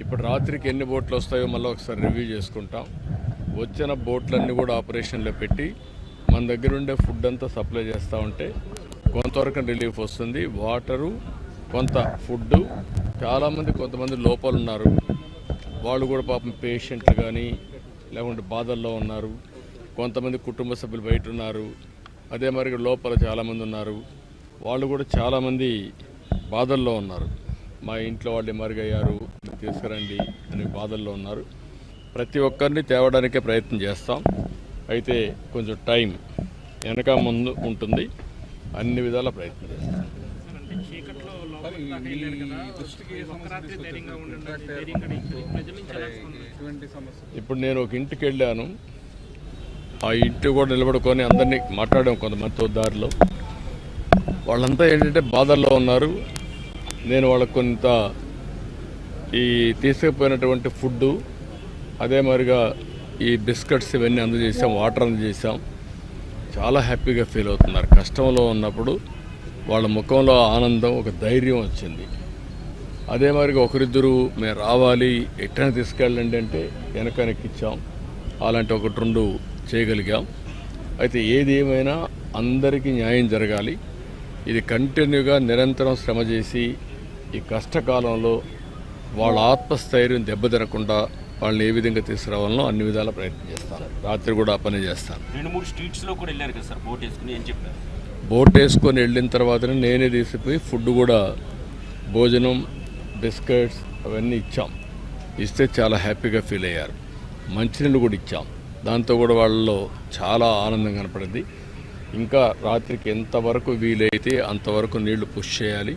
ఇప్పుడు రాత్రికి ఎన్ని బోట్లు వస్తాయో మళ్ళీ ఒకసారి రివ్యూ చేసుకుంటాం. వచ్చిన బోట్లన్నీ కూడా ఆపరేషన్లో పెట్టి మన దగ్గర ఉండే ఫుడ్ అంతా సప్లై చేస్తూ ఉంటే కొంతవరకు రిలీఫ్ వస్తుంది. వాటరు కొంత ఫుడ్ చాలామంది కొంతమంది లోపాలు ఉన్నారు. వాళ్ళు కూడా పాపం పేషెంట్లు కానీ లేకుంటే బాధల్లో ఉన్నారు. కొంతమంది కుటుంబ సభ్యులు బయట ఉన్నారు. అదే మరి లోపల చాలామంది ఉన్నారు. వాళ్ళు కూడా చాలామంది బాధల్లో ఉన్నారు. మా ఇంట్లో వాళ్ళు మరుగయ్యారు తీసుకురండి అనే బాధల్లో ఉన్నారు. ప్రతి ఒక్కరిని తేవడానికే ప్రయత్నం చేస్తాం. అయితే కొంచెం టైం వెనక ముందు ఉంటుంది. అన్ని విధాల ప్రయత్నం చేస్తాం. ఇప్పుడు నేను ఒక ఇంటికి వెళ్ళాను. ఆ ఇంటి కూడా నిలబడుకొని అందరినీ మాట్లాడాం కొంతమందితో దారిలో. వాళ్ళంతా ఏంటంటే బాధల్లో ఉన్నారు. నేను వాళ్ళకు కొంత ఈ తీసుకుపోయినటువంటి ఫుడ్డు అదే మరిగా ఈ బిస్కెట్స్ ఇవన్నీ అందజేసాం వాటర్ అందజేసాం చాలా హ్యాపీగా ఫీల్ అవుతున్నారు. కష్టంలో ఉన్నప్పుడు వాళ్ళ ముఖంలో ఆనందం ఒక ధైర్యం వచ్చింది. అదే మరిగా ఒకరిద్దరు మేము రావాలి ఎట్టని తీసుకెళ్ళండి అంటే వెనకనెక్కిచ్చాం అలాంటి ఒకటి రెండు చేయగలిగాం. అయితే ఏది ఏమైనా అందరికీ న్యాయం జరగాలి. ఇది కంటిన్యూగా నిరంతరం శ్రమ చేసి ఈ కష్టకాలంలో వాళ్ళ ఆత్మస్థైర్యం దెబ్బతినకుండా వాళ్ళని ఏ విధంగా తీసుకురావాలనో అన్ని విధాల ప్రయత్నం చేస్తాను రాత్రి కూడా ఆ పని చేస్తాను రెండు మూడు స్ట్రీట్స్లో కూడా వెళ్ళారు కదా సార్ బోట్ వేసుకుని ఏం చెప్పారు? బోట్ వేసుకొని వెళ్ళిన తర్వాతనే నేనే తీసిపోయి ఫుడ్ కూడా భోజనం బిస్కెట్స్ అవన్నీ ఇచ్చాం. ఇస్తే చాలా హ్యాపీగా ఫీల్ అయ్యారు. మంచినీళ్ళు కూడా ఇచ్చాం. దాంతో కూడా వాళ్ళలో చాలా ఆనందం కనపడింది. ఇంకా రాత్రికి ఎంతవరకు వీలైతే అంతవరకు నీళ్ళు పుష్ చేయాలి.